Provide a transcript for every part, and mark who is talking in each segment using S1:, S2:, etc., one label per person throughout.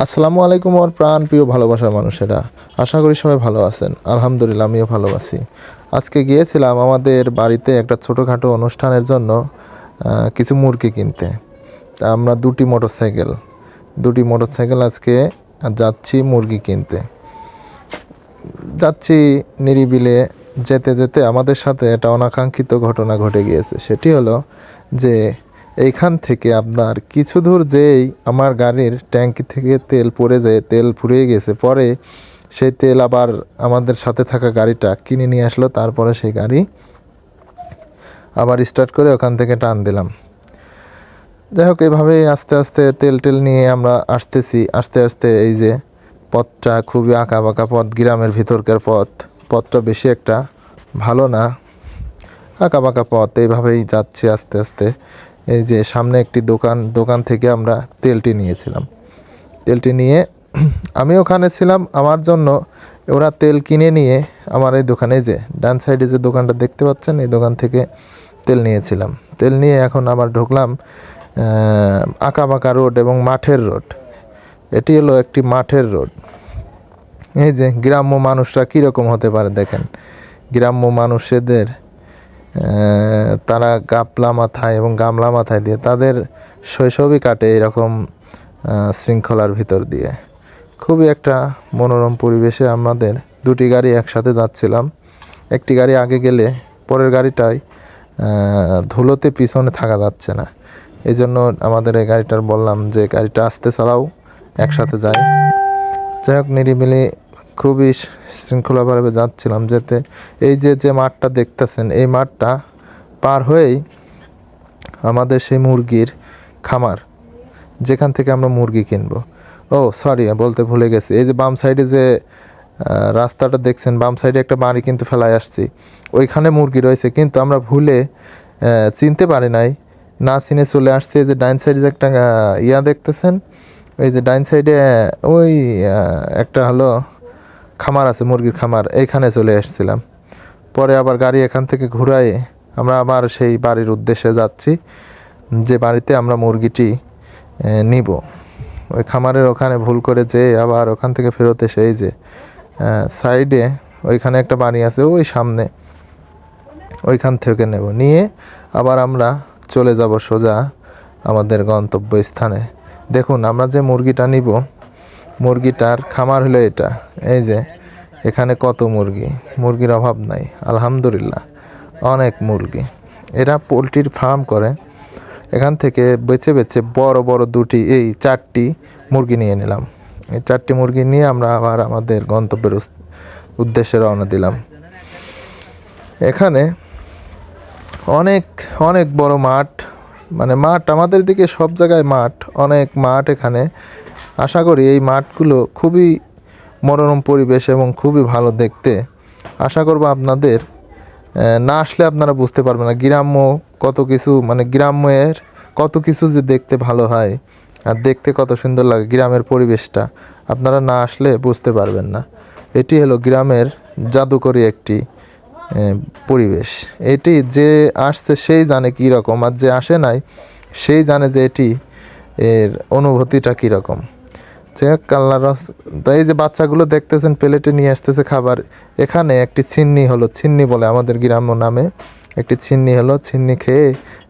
S1: আসসালামু আলাইকুম আমার প্রাণ প্রিয় ভালোবাসার মানুষেরা। আশা করি সবাই ভালো আছেন। আলহামদুলিল্লাহ, আমিও ভালো আছি। আজকে গিয়েছিলাম আমাদের বাড়িতে একটা ছোটোখাটো অনুষ্ঠানের জন্য কিছু মুরগি কিনতে। তা আমরা দুটি মোটরসাইকেল দুটি মোটরসাইকেল আজকে যাচ্ছি মুরগি কিনতে। যাচ্ছি নিরিবিলে যেতে যেতে আমাদের সাথে একটা অনাকাঙ্ক্ষিত ঘটনা ঘটে গিয়েছে। সেটি হলো যে এইখান থেকে আপনার কিছু দূর যেই আমার গাড়ির ট্যাঙ্কি থেকে তেল পড়ে যায়, তেল ফুরিয়ে গেছে। পরে সেই তেল আবার আমাদের সাথে থাকা গাড়িটা কিনে নিয়ে আসলো, তারপরে সেই গাড়ি আবার স্টার্ট করে ওখান থেকে টান দিলাম। যাই হোক, এভাবেই আস্তে আস্তে তেল টেল নিয়ে আমরা আসতেছি। আস্তে আস্তে এই যে পথটা খুবই আঁকা বাঁকা পথ, গ্রামের ভিতরকার পথ, পথটা বেশি একটা ভালো না, আঁকা বাঁকা পথ, এইভাবেই যাচ্ছি আস্তে আস্তে। এই যে সামনে একটি দোকান দোকান থেকে আমরা তেলটি নিয়েছিলাম। তেলটি নিয়ে আমি ওখানে ছিলাম। আমার জন্য ওরা তেল কিনে নিয়ে আমার এই দোকানে যে ডান সাইডে যে দোকানটা দেখতে পাচ্ছেন, এই দোকান থেকে তেল নিয়েছিলাম। তেল নিয়ে এখন আবার ঢুকলাম আঁকা বাঁকা রোড এবং মাঠের রোড। এটি হলো একটি মাঠের রোড। এই যে গ্রাম্য মানুষরা কীরকম হতে পারে দেখেন। গ্রাম্য মানুষদের তারা গাপলা মাথায় এবং গামলা মাথায় দিয়ে তাদের শৈশবই কাটে এরকম শৃঙ্খলার ভিতর দিয়ে। খুবই একটা মনোরম পরিবেশে আমাদের দুটি গাড়ি একসাথে যাচ্ছিলাম। একটি গাড়ি আগে গেলে পরের গাড়িটাই ধুলোতে পিছনে থাকা যাচ্ছে না। এই জন্য আমাদের এই গাড়িটার বললাম যে গাড়িটা আস্তে চালাও, একসাথে যাই। যাই হোক, নিরিবিলি খুবই শৃঙ্খলাভাবে যাচ্ছিলাম যেতে। এই যে যে মাঠটা দেখতেছেন, এই মাঠটা পার হয়েই আমাদের সেই মুরগির খামার, যেখান থেকে আমরা মুরগি কিনবো। ও সরি বলতে ভুলে গেছি। এই যে বাম সাইডে যে রাস্তাটা দেখছেন, বাম সাইডে একটা বাড়ি কিন্তু ফেলায় আসছি। ওইখানে মুরগি রয়েছে, কিন্তু আমরা ভুলে চিনতে পারি নাই। না চিনে চলে আসছি। যে ডাইন সাইডে একটা ইয়া দেখতেছেন ওই যে ডাইন সাইডে, ওই একটা হলো খামার আছে, মুরগির খামার, এইখানে চলে এসেছিলাম। পরে আবার গাড়ি এখান থেকে ঘুরাই আমরা আবার সেই বাড়ির উদ্দেশ্যে যাচ্ছি, যে বাড়িতে আমরা মুরগিটি নিব। ওই খামারের ওখানে ভুল করে যে আবার ওখান থেকে ফেরত এসে এই যে সাইডে ওইখানে একটা বাড়ি আছে, ওই সামনে ওইখান থেকে নেব। নিয়ে আবার আমরা চলে যাব সোজা আমাদের গন্তব্যস্থানে। দেখুন, আমরা যে মুরগিটা নিব, মুরগিটার খামার হলো এটা। এই যে, এখানে কত মুরগি? মুরগির অভাব নাই, আলহামদুলিল্লাহ, অনেক মুরগি। এরা পোলট্রির ফার্ম করে, এখান থেকে বেছে বেছে বড় বড় দুটি, এই চারটি মুরগি নিয়ে নিলাম। এই চারটি মুরগি নিয়ে আমরা আবার আমাদের গন্তব্যের উদ্দেশ্যে রওনা দিলাম। এখানে অনেক অনেক বড় মাঠ মানে মাঠ আমাদের দিকে সব জায়গায় মাঠ, অনেক মাঠ এখানে। আশা করি এই মাঠগুলো খুবই মনোরম পরিবেশ এবং খুবই ভালো দেখতে। আশা করব আপনাদের না আসলে আপনারা বুঝতে পারবেন না, গ্রাম্য কত কিছু মানে গ্রাম্যের কত কিছু যে দেখতে ভালো হয় আর দেখতে কত সুন্দর লাগে গ্রামের পরিবেশটা, আপনারা না আসলে বুঝতে পারবেন না। এটি হলো গ্রামের জাদুকরী একটি পরিবেশ। এটি যে আসছে সেই জানে কী রকম, আর যে আসে নাই সেই জানে যে এটি এর অনুভূতিটা কীরকম যে কাল্লা রস, তো এই যে বাচ্চাগুলো দেখতেছেন, প্লেটে নিয়ে আসতেছে খাবার, এখানে একটি ছিন্নি হলো, ছিন্নি বলে আমাদের গ্রাম্য নামে একটি ছিন্নি হলো, ছিন্নি খেয়ে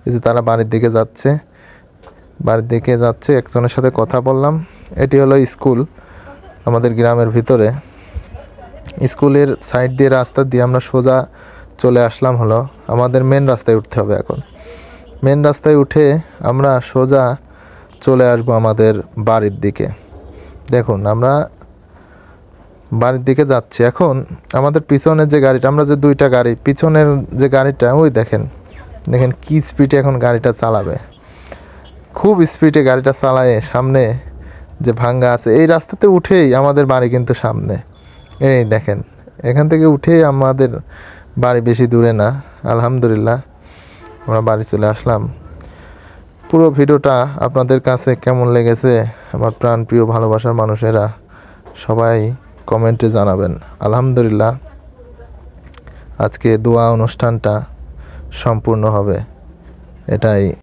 S1: এই যে তারা বাড়ির দিকে যাচ্ছে, বাড়ির দিকে যাচ্ছে, একজনের সাথে কথা বললাম। এটি হলো স্কুল, আমাদের গ্রামের ভিতরে। স্কুলের সাইড দিয়ে রাস্তা দিয়ে আমরা সোজা চলে আসলাম হলো আমাদের মেন রাস্তায় উঠতে হবে এখন। মেন রাস্তায় উঠে আমরা সোজা চলে আসব আমাদের বাড়ির দিকে। দেখুন, আমরা বাড়ির দিকে যাচ্ছি। এখন আমাদের পিছনের যে গাড়িটা, আমরা যে দুইটা গাড়ি, পিছনের যে গাড়িটা, ওই দেখেন দেখেন কি স্পিডে এখন গাড়িটা চালাবে। খুব স্পিডে গাড়িটা চালায় সামনে যে ভাঙ্গা আছে, এই রাস্তাতে উঠেই আমাদের বাড়ি কিন্তু সামনে। এই দেখেন, এখান থেকে উঠেই আমাদের বাড়ি বেশি দূরে না, আলহামদুলিল্লাহ। আমরা বাড়ি চলে আসলাম। পুরো ভিডিওটা আপনাদের কাছে কেমন লেগেছে? আমার প্রাণপ্রিয় ভালোবাসার মানুষেরা সবাই কমেন্টে জানাবেন। আলহামদুলিল্লাহ, আজকে দোয়া অনুষ্ঠানটা সম্পূর্ণ হবে। এটাই।